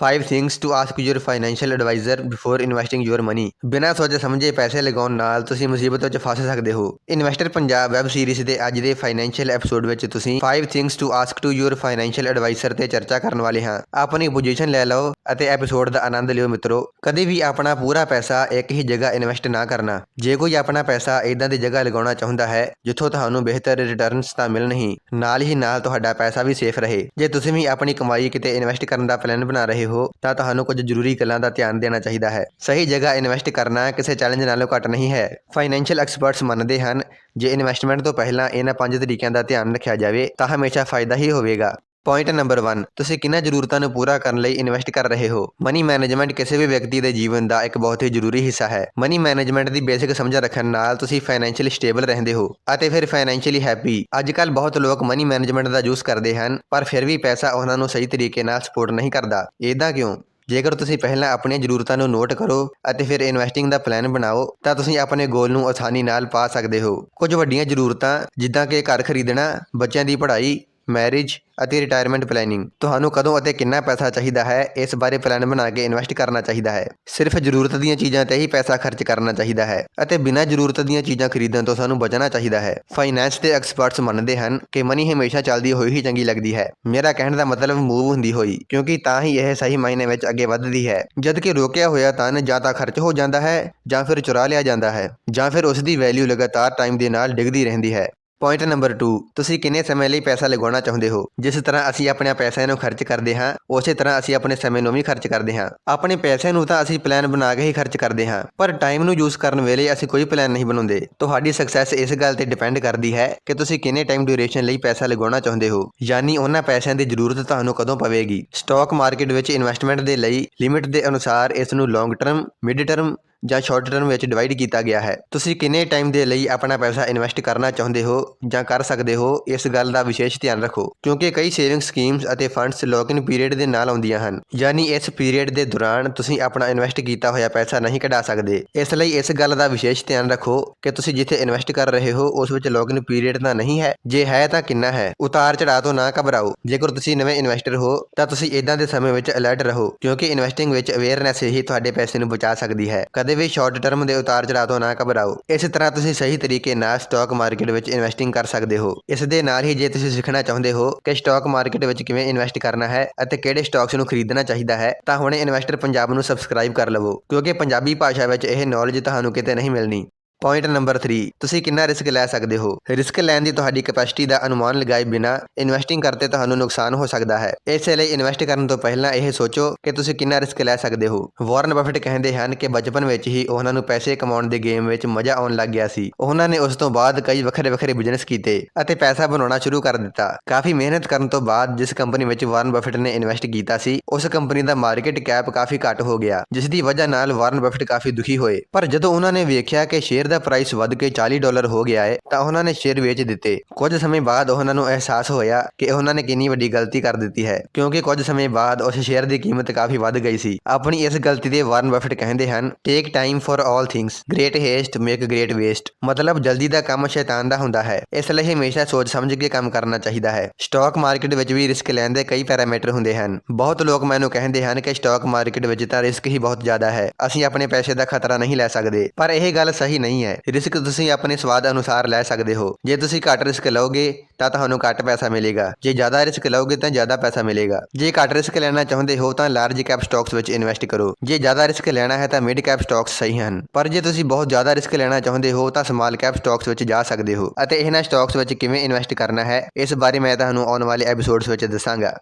5 things to ask your financial adviser before investing your money ਬਿਨਾਂ ਸੋਚੇ ਸਮਝੇ ਪੈਸੇ ਲਗਾਉਣ ਨਾਲ ਤੁਸੀਂ ਮੁਸੀਬਤ ਵਿੱਚ ਫਸ ਸਕਦੇ ਹੋ। ਇਨਵੈਸਟਰ ਪੰਜਾਬ ਵੈਬ ਸੀਰੀਜ਼ ਦੇ ਅੱਜ ਦੇ ਫਾਈਨੈਂਸ਼ੀਅਲ ਐਪੀਸੋਡ ਵਿੱਚ ਤੁਸੀਂ 5 things to ask to your financial adviser ਤੇ ਚਰਚਾ ਕਰਨ ਵਾਲੇ ਹਾਂ। ਆਪਣੀ ਪੋਜੀਸ਼ਨ ਲੈ ਲਓ ਅਤੇ ਐਪੀਸੋਡ ਦਾ ਆਨੰਦ ਲਿਓ ਮਿੱਤਰੋ। ਕਦੇ ਵੀ ਆਪਣਾ ਪੂਰਾ ਪੈਸਾ ਇੱਕ ਹੀ ਜਗ੍ਹਾ ਇਨਵੈਸਟ ਨਾ ਕਰਨਾ। ਜੇ ਕੋਈ ਆਪਣਾ ਪੈਸਾ ਇਦਾਂ ਦੀ ਜਗ੍ਹਾ ਲਗਾਉਣਾ ਚਾਹੁੰਦਾ ਹੈ, ਜਿੱਥੋਂ ਤੁਹਾਨੂੰ ਬਿਹਤਰ ਰਿਟਰਨਸ ਤਾਂ ਮਿਲਣ ਹੀ ਨਾਲ ਹੀ ਨਾਲ ਤੁਹਾਡਾ ਪੈਸਾ ਵੀ ਸੇਫ ਰਹੇ। ਜੇ ਤੁਸੀਂ ਵੀ ਆਪਣੀ ਕਮਾਈ ਕਿਤੇ ਇਨਵੈਸਟ ਕਰਨ ਦਾ ਪਲਾਨ ਬਣਾ ਰਹੇ ਹੋ ਤਾਂ ਤੁਹਾਨੂੰ ਕੁਝ ਜ਼ਰੂਰੀ ਗੱਲਾਂ ਦਾ ਧਿਆਨ ਦੇਣਾ ਚਾਹੀਦਾ ਹੈ। ਸਹੀ ਜਗ੍ਹਾ ਇਨਵੈਸਟ ਕਰਨਾ ਕਿਸੇ ਚੈਲੰਜ ਨਾਲੋਂ ਘੱਟ ਨਹੀਂ ਹੈ। ਫਾਈਨੈਂਸ਼ੀਅਲ ਐਕਸਪਰਟਸ ਮੰਨਦੇ ਹਨ, ਜੇ ਇਨਵੈਸਟਮੈਂਟ ਤੋਂ ਪਹਿਲਾਂ ਇਹਨਾਂ ਪੰਜ ਤਰੀਕਿਆਂ ਦਾ ਧਿਆਨ ਰੱਖਿਆ ਜਾਵੇ, ਤਾਂ ਹਮੇਸ਼ਾ ਫਾਇਦਾ ਹੀ ਹੋਵੇਗਾ। ਪੁਆਇੰਟ ਨੰਬਰ 1 ਤੁਸੀਂ ਕਿੰਨਾ ਜ਼ਰੂਰਤਾਂ ਨੂੰ ਪੂਰਾ ਕਰਨ ਲਈ ਇਨਵੈਸਟ ਕਰ ਰਹੇ ਹੋ? ਮਨੀ ਮੈਨੇਜਮੈਂਟ ਕਿਸੇ ਵੀ ਵਿਅਕਤੀ ਦੇ ਜੀਵਨ ਦਾ ਇੱਕ ਬਹੁਤ ਹੀ ਜ਼ਰੂਰੀ ਹਿੱਸਾ ਹੈ। ਮਨੀ ਮੈਨੇਜਮੈਂਟ ਦੀ ਬੇਸਿਕ ਸਮਝ ਰੱਖਣ ਨਾਲ ਤੁਸੀਂ ਫਾਈਨੈਂਸ਼ੀਅਲੀ ਸਟੇਬਲ ਰਹਿੰਦੇ ਹੋ ਅਤੇ ਫਿਰ ਫਾਈਨੈਂਸ਼ੀਅਲੀ ਹੈਪੀ ਅੱਜ ਅੱਜਕੱਲ ਬਹੁਤ ਲੋਕ ਮਨੀ ਮੈਨੇਜਮੈਂਟ ਦਾ ਯੂਜ਼ ਕਰਦੇ ਹਨ, ਪਰ ਫਿਰ ਵੀ ਪੈਸਾ ਉਹਨਾਂ ਨੂੰ ਸਹੀ ਤਰੀਕੇ ਨਾਲ ਸਪੋਰਟ ਨਹੀਂ ਕਰਦਾ। ਇਦਾਂ ਕਿਉਂ? ਜੇਕਰ ਤੁਸੀਂ ਪਹਿਲਾਂ ਆਪਣੀਆਂ ਜ਼ਰੂਰਤਾਂ ਨੂੰ ਨੋਟ ਕਰੋ ਅਤੇ ਫਿਰ ਇਨਵੈਸਟਿੰਗ ਦਾ ਪਲਾਨ ਬਣਾਓ, ਤਾਂ ਤੁਸੀਂ ਆਪਣੇ ਗੋਲ ਨੂੰ ਆਸਾਨੀ ਨਾਲ ਪਾ ਸਕਦੇ ਹੋ। ਕੁਝ ਵੱਡੀਆਂ ਜ਼ਰੂਰਤਾਂ, ਜਿੱਦਾਂ ਕਿ ਘਰ ਖਰੀਦਣਾ, ਬੱਚਿਆਂ ਦੀ ਪੜ੍ਹਾਈ ਮੈਰਿਜ ਅਤੇ ਰਿਟਾਇਰਮੈਂਟ ਪਲੈਨਿੰਗ ਤੁਹਾਨੂੰ ਕਦੋਂ ਅਤੇ ਕਿੰਨਾ ਪੈਸਾ ਚਾਹੀਦਾ ਹੈ, ਇਸ ਬਾਰੇ ਪਲਾਨ ਬਣਾ ਕੇ ਇਨਵੈਸਟ ਕਰਨਾ ਚਾਹੀਦਾ ਹੈ। ਸਿਰਫ ਜ਼ਰੂਰਤ ਦੀਆਂ ਚੀਜ਼ਾਂ ਤੇ ਹੀ ਪੈਸਾ ਖਰਚ ਕਰਨਾ ਚਾਹੀਦਾ ਹੈ ਅਤੇ ਬਿਨਾਂ ਜ਼ਰੂਰਤ ਦੀਆਂ ਚੀਜ਼ਾਂ ਖਰੀਦਣ ਤੋਂ ਸਾਨੂੰ ਬਚਣਾ ਚਾਹੀਦਾ ਹੈ। ਫਾਈਨੈਂਸ ਦੇ ਐਕਸਪਰਟਸ ਮੰਨਦੇ ਹਨ ਕਿ ਮਨੀ ਹਮੇਸ਼ਾ ਚੱਲਦੀ ਹੋਈ ਹੀ ਚੰਗੀ ਲੱਗਦੀ ਹੈ। ਮੇਰਾ ਕਹਿਣ ਦਾ ਮਤਲਬ ਮੂਵ ਹੁੰਦੀ ਹੋਈ, ਕਿਉਂਕਿ ਤਾਂ ਹੀ ਇਹ ਸਹੀ ਮਾਇਨੇ ਵਿੱਚ ਅੱਗੇ ਵੱਧਦੀ ਹੈ। ਜਦ ਕਿ ਰੋਕਿਆ ਹੋਇਆ ਧਨ ਜਾਂ ਤਾਂ ਖਰਚ ਹੋ ਜਾਂਦਾ ਹੈ ਜਾਂ ਫਿਰ ਚੁਰਾ ਲਿਆ ਜਾਂਦਾ ਹੈ ਜਾਂ ਫਿਰ ਉਸ ਦੀ ਵੈਲਿਊ ਲਗਾਤਾਰ ਟਾਈਮ ਦੇ ਨਾਲ ਡਿੱਗਦੀ ਰਹਿੰਦੀ ਹੈ। ਪੁਆਇੰਟ ਨੰਬਰ 2 ਤੁਸੀਂ ਕਿੰਨੇ ਸਮੇਂ ਲਈ ਪੈਸਾ ਲਗਾਉਣਾ ਚਾਹੁੰਦੇ ਹੋ? ਜਿਸ ਤਰ੍ਹਾਂ ਅਸੀਂ ਆਪਣੇ ਪੈਸਿਆਂ ਨੂੰ ਖਰਚ ਕਰਦੇ ਹਾਂ, ਉਸੇ ਤਰ੍ਹਾਂ ਅਸੀਂ ਆਪਣੇ ਸਮੇਂ ਨੂੰ ਵੀ ਖਰਚ ਕਰਦੇ ਹਾਂ। ਆਪਣੇ ਪੈਸਿਆਂ ਨੂੰ ਤਾਂ ਅਸੀਂ ਪਲਾਨ ਬਣਾ ਕੇ ਹੀ ਖਰਚ ਕਰਦੇ ਹਾਂ, ਪਰ ਟਾਈਮ ਨੂੰ ਯੂਜ਼ ਕਰਨ ਵੇਲੇ ਅਸੀਂ ਕੋਈ ਪਲਾਨ ਨਹੀਂ ਬਣਾਉਂਦੇ। ਤੁਹਾਡੀ ਸਕਸੈਸ ਇਸ ਗੱਲ ਤੇ ਡਿਪੈਂਡ ਕਰਦੀ ਹੈ ਕਿ ਤੁਸੀਂ ਕਿੰਨੇ ਟਾਈਮ ਡਿਊਰੇਸ਼ਨ ਲਈ ਪੈਸਾ ਲਗਾਉਣਾ ਚਾਹੁੰਦੇ ਹੋ, ਯਾਨੀ ਉਹਨਾਂ ਪੈਸਿਆਂ ਦੀ ਜ਼ਰੂਰਤ ਤੁਹਾਨੂੰ ਕਦੋਂ ਪਵੇਗੀ? ਸਟਾਕ ਮਾਰਕੀਟ ਵਿੱਚ ਇਨਵੈਸਟਮੈਂਟ ਦੇ ਲਈ ਲਿਮਿਟ ਦੇ ਅਨੁਸਾਰ ਇਸ ਨੂੰ ਲੌਂਗ ਟਰਮ ਮਿਡ ਟਰਮ ਜਾਂ ਸ਼ਾਰਟ ਟਰਮ ਵਿੱਚ ਡਿਵਾਈਡ ਕੀਤਾ ਗਿਆ ਹੈ। ਤੁਸੀਂ ਕਿੰਨੇ ਟਾਈਮ ਦੇ ਲਈ ਆਪਣਾ ਪੈਸਾ ਇਨਵੈਸਟ ਕਰਨਾ ਚਾਹੁੰਦੇ ਹੋ ਜਾਂ ਕਰ ਸਕਦੇ ਹੋ, ਇਸ ਗੱਲ ਦਾ ਵਿਸ਼ੇਸ਼ ਧਿਆਨ ਰੱਖੋ। ਕਿਉਂਕਿ ਕਈ ਸੇਵਿੰਗ ਸਕੀਮਸ ਅਤੇ ਫੰਡਸ ਲੌਕ-ਇਨ ਪੀਰੀਅਡ ਦੇ ਨਾਲ ਆਉਂਦੀਆਂ ਹਨ। ਯਾਨੀ ਇਸ ਪੀਰੀਅਡ ਦੇ ਦੌਰਾਨ ਤੁਸੀਂ ਆਪਣਾ ਇਨਵੈਸਟ ਕੀਤਾ ਹੋਇਆ ਪੈਸਾ ਨਹੀਂ ਕਢਾ ਸਕਦੇ। ਇਸ ਲਈ ਇਸ ਗੱਲ ਦਾ ਵਿਸ਼ੇਸ਼ ਧਿਆਨ ਰੱਖੋ ਕਿ ਤੁਸੀਂ ਜਿੱਥੇ ਇਨਵੈਸਟ ਕਰ ਰਹੇ ਹੋ, ਉਸ ਵਿੱਚ ਲੌਕ-ਇਨ ਪੀਰੀਅਡ ਤਾਂ ਨਹੀਂ ਹੈ। ਜੇ ਹੈ ਤਾਂ ਕਿੰਨਾ ਹੈ? ਉਤਾਰ ਚੜਾਅ ਤੋਂ ਨਾ ਘਬਰਾਓ। ਜੇਕਰ ਤੁਸੀਂ ਨਵੇਂ ਇਨਵੈਸਟਰ ਹੋ, ਤਾਂ ਤੁਸੀਂ ਇਦਾਂ ਦੇ ਸਮੇਂ ਵਿੱਚ ਅਲਰਟ ਰਹੋ, ਕਿਉਂਕਿ ਇਨਵੈਸਟਿੰਗ ਵਿੱਚ ਅਵੇਅਰਨੈਸ ਹੀ ਤੁਹਾਡੇ ਪੈਸੇ ਨੂੰ ਬਚਾ ਸਕਦੀ ਹੈ। ਕਦੇ ਵੀ ਸ਼ਾਰਟ ਟਰਮ ਦੇ ਉਤਾਰ ਚੜਾਅ ਤੋਂ ਨਾ ਘਬਰਾਓ। ਇਸ ਤਰ੍ਹਾਂ ਤੁਸੀਂ ਸਹੀ ਤਰੀਕੇ ਨਾਲ ਸਟਾਕ ਮਾਰਕੀਟ ਵਿੱਚ ਇਨਵੈਸਟਿੰਗ ਕਰ ਸਕਦੇ ਹੋ। ਇਸ ਦੇ ਨਾਲ ਹੀ ਜੇ ਤੁਸੀਂ ਸਿੱਖਣਾ ਚਾਹੁੰਦੇ ਹੋ ਕਿ ਸਟਾਕ ਮਾਰਕੀਟ ਵਿੱਚ ਕਿਵੇਂ ਇਨਵੈਸਟ ਕਰਨਾ ਹੈ ਅਤੇ ਕਿਹੜੇ ਸਟਾਕਸ ਨੂੰ ਖਰੀਦਣਾ ਚਾਹੀਦਾ ਹੈ, ਤਾਂ ਹੁਣੇ ਇਨਵੈਸਟਰ ਪੰਜਾਬ ਨੂੰ ਸਬਸਕ੍ਰਾਈਬ ਕਰ ਲਵੋ, ਕਿਉਂਕਿ ਪੰਜਾਬੀ ਭਾਸ਼ਾ ਵਿੱਚ ਇਹ ਨੌਲੇਜ ਤੁਹਾਨੂੰ ਕਿਤੇ ਨਹੀਂ ਮਿਲਣੀ। ਪੁਆਇੰਟ ਨੰਬਰ 3 ਤੁਸੀਂ ਕਿੰਨਾ ਰਿਸਕ ਲੈ ਸਕਦੇ ਹੋ? ਰਿਸਕ ਲੈਣ ਦੀ ਤੁਹਾਡੀ ਕੈਪੈਸਿਟੀ ਦਾ ਅਨੁਮਾਨ ਲਗਾਏ ਬਿਨਾ ਇਨਵੈਸਟਿੰਗ ਕਰਤੇ ਤੁਹਾਨੂੰ ਨੁਕਸਾਨ ਹੋ ਸਕਦਾ ਹੈ। ਇਸੇ ਲਈ ਇਨਵੈਸਟ ਕਰਨ ਤੋਂ ਪਹਿਲਾਂ ਇਹ ਸੋਚੋ ਕਿ ਤੁਸੀਂ ਕਿੰਨਾ ਰਿਸਕ ਲੈ ਸਕਦੇ ਹੋ। ਵਾਰਨ ਬਫਟ ਕਹਿੰਦੇ ਹਨ ਕਿ ਬਚਪਨ ਵਿੱਚ ਹੀ ਉਹਨਾਂ ਨੂੰ ਪੈਸੇ ਕਮਾਉਣ ਦੇ ਗੇਮ ਵਿੱਚ ਮਜ਼ਾ ਆਉਣ ਲੱਗ ਗਿਆ ਸੀ। ਉਹਨਾਂ ਨੇ ਉਸ ਤੋਂ ਬਾਅਦ ਕਈ ਵੱਖਰੇ ਵੱਖਰੇ ਬਿਜ਼ਨਸ ਕੀਤੇ ਅਤੇ ਪੈਸਾ ਬਣਾਉਣਾ ਸ਼ੁਰੂ ਕਰ ਦਿੱਤਾ। ਕਾਫੀ ਮਿਹਨਤ ਕਰਨ ਤੋਂ ਬਾਅਦ ਜਿਸ ਕੰਪਨੀ ਵਿੱਚ ਵਾਰਨ ਬਫਟ ਨੇ ਇਨਵੈਸਟ ਕੀਤਾ ਸੀ, ਉਸ ਕੰਪਨੀ ਦਾ ਮਾਰਕੀਟ ਕੈਪ ਕਾਫੀ ਘੱਟ ਹੋ ਗਿਆ, ਜਿਸ ਦੀ ਵਜ੍ਹਾ ਨਾਲ ਵਾਰਨ ਬਫਟ ਕਾਫੀ ਦੁਖੀ ਹੋਏ। ਪਰ ਜਦੋਂ ਉਹਨਾਂ ਨੇ ਵੇਖਿਆ ਕਿ ਸ਼ੇਅਰ ਦਾ ਪ੍ਰਾਈਸ ਵੱਧ ਕੇ 40 ਡਾਲਰ ਹੋ ਗਿਆ ਹੈ ਤਾਂ ਉਹਨਾਂ ਨੇ ਸ਼ੇਅਰ ਵੇਚ ਦਿੱਤੇ। ਕੁਝ ਸਮੇਂ ਬਾਅਦ ਉਹਨਾਂ ਨੂੰ ਅਹਿਸਾਸ ਹੋਇਆ ਕਿ ਉਹਨਾਂ ਨੇ ਕਿੰਨੀ ਵੱਡੀ ਗਲਤੀ ਕਰ ਦਿੱਤੀ ਹੈ, ਕਿਉਂਕਿ ਕੁਝ ਸਮੇਂ ਬਾਅਦ ਉਸ ਸ਼ੇਅਰ ਦੀ ਕੀਮਤ ਕਾਫੀ ਵੱਧ ਗਈ ਸੀ। ਆਪਣੀ ਇਸ ਗਲਤੀ ਦੇ ਵਾਰਨ ਬਫਟ ਕਹਿੰਦੇ ਹਨ take time for all things great haste make great waste ਮਤਲਬ ਜਲਦੀ ਦਾ ਕੰਮ ਸ਼ੈਤਾਨ ਦਾ ਹੁੰਦਾ ਹੈ, ਇਸ ਲਈ ਹਮੇਸ਼ਾ ਸੋਚ ਸਮਝ ਕੇ ਕੰਮ ਕਰਨਾ ਚਾਹੀਦਾ ਹੈ। ਸਟਾਕ ਮਾਰਕੀਟ ਵਿੱਚ ਵੀ ਰਿਸਕ ਲੈਣ ਦੇ ਕਈ ਪੈਰਾਮੀਟਰ ਹੁੰਦੇ ਹਨ। ਬਹੁਤ ਲੋਕ ਮੈਨੂੰ ਕਹਿੰਦੇ ਹਨ ਕਿ ਸਟਾਕ ਮਾਰਕੀਟ ਵਿੱਚ ਤਾਂ ਰਿਸਕ ਹੀ ਬਹੁਤ ਜ਼ਿਆਦਾ ਹੈ, ਅਸੀਂ ਆਪਣੇ ਪੈਸੇ ਦਾ ਖਤਰਾ ਨਹੀਂ ਲੈ ਸਕਦੇ। ਪਰ ਇਹ ਗੱਲ ਸਹੀ ਨਹੀਂ ਹੈ। ਰਿਸਕ ਤੁਸੀਂ ਆਪਣੇ ਸਵਾਦ ਅਨੁਸਾਰ ਲੈ ਸਕਦੇ ਹੋ। ਜੇ ਤੁਸੀਂ ਘੱਟ ਰਿਸਕ ਲਓਗੇ, ਤਾਂ ਤੁਹਾਨੂੰ ਘੱਟ ਪੈਸਾ ਮਿਲੇਗਾ। ਜੇ ਜ਼ਿਆਦਾ ਰਿਸਕ ਲਓਗੇ, ਤਾਂ ਜ਼ਿਆਦਾ ਪੈਸਾ ਮਿਲੇਗਾ। ਜੇ ਘੱਟ ਰਿਸਕ ਲੈਣਾ ਚਾਹੁੰਦੇ ਹੋ, ਤਾਂ ਲਾਰਜ ਕੈਪ ਸਟਾਕਸ ਵਿੱਚ ਇਨਵੈਸਟ ਕਰੋ। ਜੇ ਜ਼ਿਆਦਾ ਰਿਸਕ ਲੈਣਾ ਹੈ, ਤਾਂ ਮਿਡ ਕੈਪ ਸਟਾਕਸ ਸਹੀ ਹਨ। ਪਰ ਜੇ ਤੁਸੀਂ ਬਹੁਤ ਜ਼ਿਆਦਾ ਰਿਸਕ ਲੈਣਾ ਚਾਹੁੰਦੇ ਹੋ, ਤਾਂ ਸਮਾਲ ਕੈਪ ਸਟਾਕਸ ਵਿੱਚ ਜਾ ਸਕਦੇ ਹੋ। ਅਤੇ ਇਹਨਾਂ ਸਟਾਕਸ ਵਿੱਚ ਕਿਵੇਂ ਇਨਵੈਸਟ ਕਰਨਾ ਹੈ, ਇਸ ਬਾਰੇ ਮੈਂ ਤੁਹਾਨੂੰ ਆਉਣ ਵਾਲੇ ਐਪੀਸੋਡਸ ਵਿੱਚ ਦੱਸਾਂਗਾ।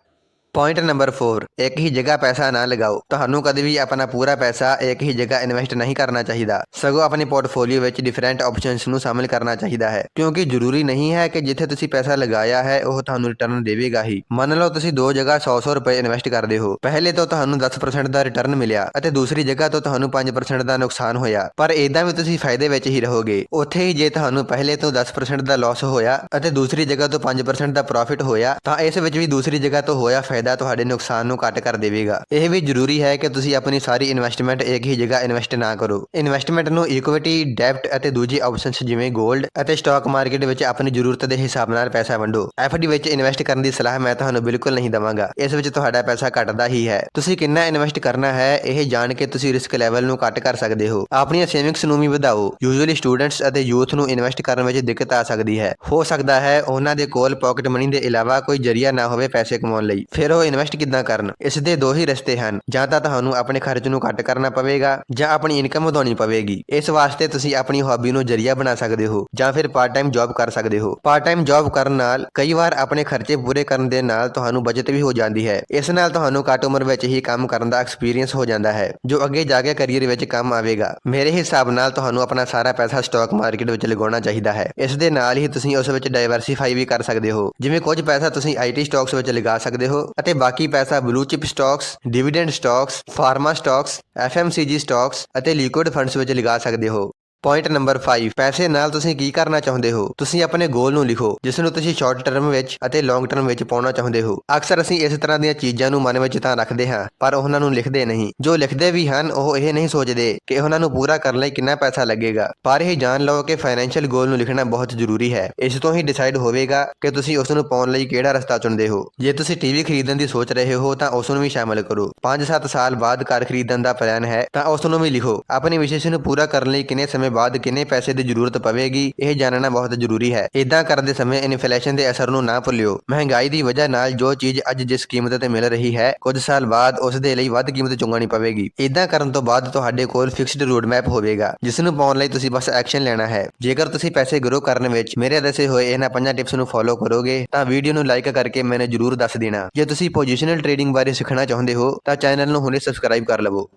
ਪੁਆਇੰਟ ਨੰਬਰ 4 ਇੱਕ ਹੀ ਜਗ੍ਹਾ ਪੈਸਾ ਨਾ ਲਗਾਓ ਤੁਹਾਨੂੰ ਕਦੇ ਵੀ ਆਪਣਾ ਪੂਰਾ ਪੈਸਾ ਇੱਕ ਹੀ ਜਗ੍ਹਾ ਇਨਵੈਸਟ ਨਹੀਂ ਕਰਨਾ ਚਾਹੀਦਾ ਸਗੋਂ ਆਪਣੇ ਪੋਰਟਫੋਲੀਓ ਵਿੱਚ ਡਿਫਰੈਂਟ ਆਪਸ਼ਨਸ ਨੂੰ ਸ਼ਾਮਿਲ ਕਰਨਾ ਚਾਹੀਦਾ ਹੈ ਕਿਉਂਕਿ ਜ਼ਰੂਰੀ ਨਹੀਂ ਹੈ ਕਿ ਜਿੱਥੇ ਤੁਸੀਂ ਪੈਸਾ ਲਗਾਇਆ ਹੈ ਉਹ ਤੁਹਾਨੂੰ ਰਿਟਰਨ ਦੇਵੇਗਾ ਹੀ ਮੰਨ ਲਓ ਤੁਸੀਂ ਦੋ ਜਗ੍ਹਾ 100-100 ਰੁਪਏ ਇਨਵੈਸਟ ਕਰਦੇ ਹੋ ਪਹਿਲੇ ਤੋਂ ਤੁਹਾਨੂੰ 10% ਦਾ ਰਿਟਰਨ ਮਿਲਿਆ ਅਤੇ ਦੂਸਰੀ ਜਗ੍ਹਾ ਤੋਂ ਤੁਹਾਨੂੰ 5% ਦਾ ਨੁਕਸਾਨ ਹੋਇਆ ਪਰ ਇਦਾਂ ਵੀ ਤੁਸੀਂ ਫਾਇਦੇ ਵਿੱਚ ਹੀ ਰਹੋਗੇ ਉੱਥੇ ਹੀ ਜੇ ਤੁਹਾਨੂੰ ਪਹਿਲੇ ਤੋਂ 10% ਦਾ ਲਾਸ ਹੋਇਆ ਅਤੇ ਦੂਸਰੀ ਜਗ੍ਹਾ ਤੋਂ 5% ਦਾ ਪ੍ਰੋਫਿਟ ਹੋਇਆ ਤਾਂ ਇਸ ਵਿੱਚ ਵੀ ਦੂਸਰੀ ਜਗ੍ਹਾ ਤੋਂ ਹੋਇਆ ਫਾਇਦਾ ਤੁਹਾਡੇ ਨੁਕਸਾਨ ਨੂੰ ਘੱਟ ਕਰ ਦੇਵੇਗਾ। ਇਹ ਵੀ ਜ਼ਰੂਰੀ ਹੈ ਕਿ ਤੁਸੀਂ ਆਪਣੀ ਸਾਰੀ ਇਨਵੈਸਟਮੈਂਟ ਇੱਕ ਹੀ ਜਗ੍ਹਾ ਇਨਵੈਸਟ ਨਾ ਕਰੋ। ਇਨਵੈਸਟਮੈਂਟ ਨੂੰ ਇਕੁਇਟੀ ਡੈਬਟ ਅਤੇ ਦੂਜੀ ਆਪਸ਼ਨਸ ਜਿਵੇਂ 골ਡ ਅਤੇ ਸਟਾਕ ਮਾਰਕੀਟ ਵਿੱਚ ਆਪਣੀ ਜ਼ਰੂਰਤ ਦੇ ਹਿਸਾਬ ਨਾਲ ਪੈਸਾ ਵੰਡੋ। ਐਫਡੀ ਵਿੱਚ ਇਨਵੈਸਟ ਕਰਨ ਦੀ ਸਲਾਹ ਮੈਂ ਤੁਹਾਨੂੰ ਬਿਲਕੁਲ ਨਹੀਂ ਦਵਾਂਗਾ। ਇਸ ਵਿੱਚ ਤੁਹਾਡਾ ਪੈਸਾ ਘਟਦਾ ਹੀ ਹੈ। ਤੁਸੀਂ ਕਿੰਨਾ ਇਨਵੈਸਟ ਕਰਨਾ ਹੈ, ਇਹ ਜਾਣ ਕੇ ਤੁਸੀਂ ਰਿਸਕ ਲੈਵਲ ਨੂੰ ਘੱਟ ਕਰ ਸਕਦੇ ਹੋ। ਆਪਣੀਆਂ ਸੇਵਿੰਗਸ ਨੂੰ ਵੀ ਵਧਾਓ। ਯੂਜੂਅਲੀ ਸਟੂਡੈਂਟਸ ਅਤੇ ਯੂਥ ਨੂੰ ਇਨਵੈਸਟ ਕਰਨ ਵਿੱਚ ਦਿੱਕਤ ਆ ਸਕਦੀ ਹੈ। ਹੋ ਸਕਦਾ ਹੈ ਉਹਨਾਂ ਦੇ ਕੋਲ ਪਾਕਟ ਮਨੀ ਦੇ ਇਲਾਵਾ ਕੋਈ ਜਰੀਆ ਨਾ ਹੋਵੇ ਪੈਸੇ ਕਮਾਉਣ ਲਈ। ਫਿਰ ਫਿਰ ਉਹ ਇਨਵੈਸਟ ਕਿੱਦਾਂ ਕਰਨ? ਇਸ ਦੇ ਦੋ ਹੀ ਰਸਤੇ ਹਨ। ਜਾਂ ਤਾਂ ਤੁਹਾਨੂੰ ਆਪਣੇ ਖਰਚ ਨੂੰ ਘੱਟ ਕਰਨਾ ਪਵੇਗਾ, ਜਾਂ ਆਪਣੀ ਇਨਕਮ ਵਧਾਉਣੀ ਪਵੇਗੀ। ਇਸ ਵਾਸਤੇ ਤੁਸੀਂ ਆਪਣੀ ਹੌਬੀ ਨੂੰ ਜਰੀਆ ਬਣਾ ਸਕਦੇ ਹੋ, ਜਾਂ ਫਿਰ ਪਾਰਟ ਟਾਈਮ ਜੌਬ ਕਰ ਸਕਦੇ ਹੋ। ਪਾਰਟ ਟਾਈਮ ਜੌਬ ਕਰਨ ਨਾਲ ਕਈ ਵਾਰ ਆਪਣੇ ਖਰਚੇ ਪੂਰੇ ਕਰਨ ਦੇ ਨਾਲ ਤੁਹਾਨੂੰ ਬਚਤ ਵੀ ਹੋ ਜਾਂਦੀ ਹੈ। ਇਸ ਨਾਲ ਤੁਹਾਨੂੰ ਘੱਟ ਉਮਰ ਵਿੱਚ ਹੀ ਕੰਮ ਕਰਨ ਦਾ ਐਕਸਪੀਰੀਅੰਸ ਹੋ ਜਾਂਦਾ ਹੈ, ਜੋ ਅੱਗੇ ਜਾ ਕੇ ਕੈਰੀਅਰ ਵਿੱਚ ਕੰਮ ਆਵੇਗਾ। ਮੇਰੇ ਹਿਸਾਬ ਨਾਲ ਤੁਹਾਨੂੰ ਆਪਣਾ ਸਾਰਾ ਪੈਸਾ ਸਟਾਕ ਮਾਰਕੀਟ ਵਿੱਚ ਲਗਾਉਣਾ ਚਾਹੀਦਾ ਹੈ। ਇਸ ਦੇ ਨਾਲ ਹੀ ਤੁਸੀਂ ਉਸ ਵਿੱਚ ਡਾਈਵਰਸਿਫਾਈ ਵੀ ਕਰ ਸਕਦੇ ਹੋ। ਜਿਵੇਂ ਕੁਝ ਪੈਸਾ ਤੁਸੀਂ ਆਈਟੀ ਸਟਾਕਸ ਵਿੱਚ ਲਗਾ ਸਕਦੇ ਹੋ ਅਤੇ ਬਾਕੀ ਪੈਸਾ blue chip stocks dividend stocks pharma stocks FMCG stocks ਅਤੇ ਲਿਕੁਇਡ ਫੰਡਸ ਵਿੱਚ ਲਗਾ ਸਕਦੇ ਹੋ। ਪੁਆਇੰਟ ਨੰਬਰ 5 ਪੈਸੇ ਨਾਲ ਤੁਸੀਂ ਕੀ ਕਰਨਾ ਚਾਹੁੰਦੇ ਹੋ? ਤੁਸੀਂ ਆਪਣੇ ਗੋਲ ਨੂੰ ਲਿਖੋ ਜਿਸ ਨੂੰ ਤੁਸੀਂ ਸ਼ਾਰਟ ਟਰਮ ਵਿੱਚ ਅਤੇ ਲੌਂਗ ਟਰਮ ਵਿੱਚ ਪਾਉਣਾ ਚਾਹੁੰਦੇ ਹੋ। ਅਕਸਰ ਅਸੀਂ ਇਸ ਤਰ੍ਹਾਂ ਦੀਆਂ ਚੀਜ਼ਾਂ ਨੂੰ ਮਨ ਵਿੱਚ ਤਾਂ ਰੱਖਦੇ ਹਾਂ, ਪਰ ਉਹਨਾਂ ਨੂੰ ਲਿਖਦੇ ਨਹੀਂ। ਜੋ ਲਿਖਦੇ ਵੀ ਹਨ, ਉਹ ਇਹ ਨਹੀਂ ਸੋਚਦੇ ਕਿ ਉਹਨਾਂ ਨੂੰ ਪੂਰਾ ਕਰਨ ਲਈ ਕਿੰਨਾ ਪੈਸਾ ਲੱਗੇਗਾ। ਪਰ ਇਹ ਜਾਣ ਲਓ ਕਿ ਫਾਈਨੈਂਸ਼ੀਅਲ ਗੋਲ ਨੂੰ ਲਿਖਣਾ ਬਹੁਤ ਜ਼ਰੂਰੀ ਹੈ। ਇਸ ਤੋਂ ਹੀ ਡਿਸਾਈਡ ਹੋਵੇਗਾ ਕਿ ਤੁਸੀਂ ਉਸ ਨੂੰ ਪਾਉਣ ਲਈ ਕਿਹੜਾ ਰਸਤਾ ਚੁਣਦੇ ਹੋ। ਜੇ ਤੁਸੀਂ ਟੀਵੀ ਖਰੀਦਣ ਦੀ ਸੋਚ ਰਹੇ ਹੋ, ਤਾਂ ਉਸ ਨੂੰ ਵੀ ਸ਼ਾਮਲ ਕਰੋ। 5-7 ਸਾਲ ਬਾਅਦ ਕਾਰ ਖਰੀਦਣ ਦਾ ਪਲਾਨ ਹੈ, ਤਾਂ ਉਸ ਨੂੰ ਵੀ ਲਿਖੋ। ਆਪਣੀ ਵਿਸ਼ੇਸ਼ ਨੂੰ ਪੂਰਾ ਕਰਨ ਲਈ ਕਿੰਨੇ ਸਮੇਂ ਸਮੇਂ ਬਾਅਦ ਕਿੰਨੇ ਪੈਸੇ ਦੀ ਜ਼ਰੂਰਤ ਪਵੇਗੀ, ਇਹ ਜਾਣਨਾ ਬਹੁਤ ਜ਼ਰੂਰੀ ਹੈ। ਇਦਾਂ ਕਰਦੇ ਸਮੇਂ ਇਨਫਲੇਸ਼ਨ ਦੇ ਅਸਰ ਨੂੰ ਨਾ ਭੁੱਲਿਓ। ਮਹਿੰਗਾਈ ਦੀ ਵਜ੍ਹਾ ਨਾਲ ਜੋ ਚੀਜ਼ ਅੱਜ ਜਿਸ ਕੀਮਤ ਤੇ ਮਿਲ ਰਹੀ ਹੈ, ਕੁਝ ਸਾਲ ਬਾਅਦ ਉਸ ਦੇ ਲਈ ਵੱਧ ਕੀਮਤ ਚੁੰਗਣੀ ਪਵੇਗੀ। ਇਦਾਂ ਕਰਨ ਤੋਂ ਬਾਅਦ ਤੁਹਾਡੇ ਕੋਲ ਫਿਕਸਡ ਰੋਡ ਮੈਪ ਹੋਵੇਗਾ, ਜਿਸ ਨੂੰ ਪਾਉਣ ਲਈ ਤੁਸੀਂ ਬਸ ਐਕਸ਼ਨ ਲੈਣਾ ਹੈ। ਜੇਕਰ ਤੁਸੀਂ ਪੈਸੇ ਗਰੋ ਕਰਨ ਵਿੱਚ ਮੇਰੇ ਦੱਸੇ ਹੋਏ ਇਹਨਾਂ ਪੰਜਾਂ ਟਿਪਸ ਨੂੰ ਫੋਲੋ ਕਰੋਗੇ, ਤਾਂ ਵੀਡੀਓ ਨੂੰ ਲਾਈਕ ਕਰਕੇ ਮੈਨੂੰ ਜਰੂਰ ਦੱਸ ਦੇਣਾ। ਜੇ ਤੁਸੀਂ ਪੋਜੀਸ਼ਨਲ ਟ੍ਰੇਡਿੰਗ ਬਾਰੇ ਸਿੱਖਣਾ ਚਾਹੁੰਦੇ ਹੋ, ਤਾਂ ਚੈਨਲ ਨੂੰ ਹੁਣੇ ਸਬਸਕ੍ਰਾਈਬ ਕਰ ਲਵੋ।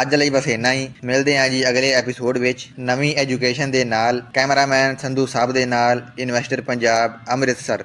ਅੱਜ ਲਈ ਬਸ ਇੰਨਾ ਹੀ। ਮਿਲਦੇ ਹਾਂ ਜੀ ਅਗਲੇ ਐਪੀਸੋਡ ਵਿੱਚ ਨਵੀਂ ਐਜੂਕੇਸ਼ਨ ਦੇ ਨਾਲ ਕੈਮਰਾਮੈਨ ਸੰਧੂ ਸਾਹਿਬ ਦੇ ਨਾਲ ਇਨਵੈਸਟਰ ਪੰਜਾਬ, ਅੰਮ੍ਰਿਤਸਰ।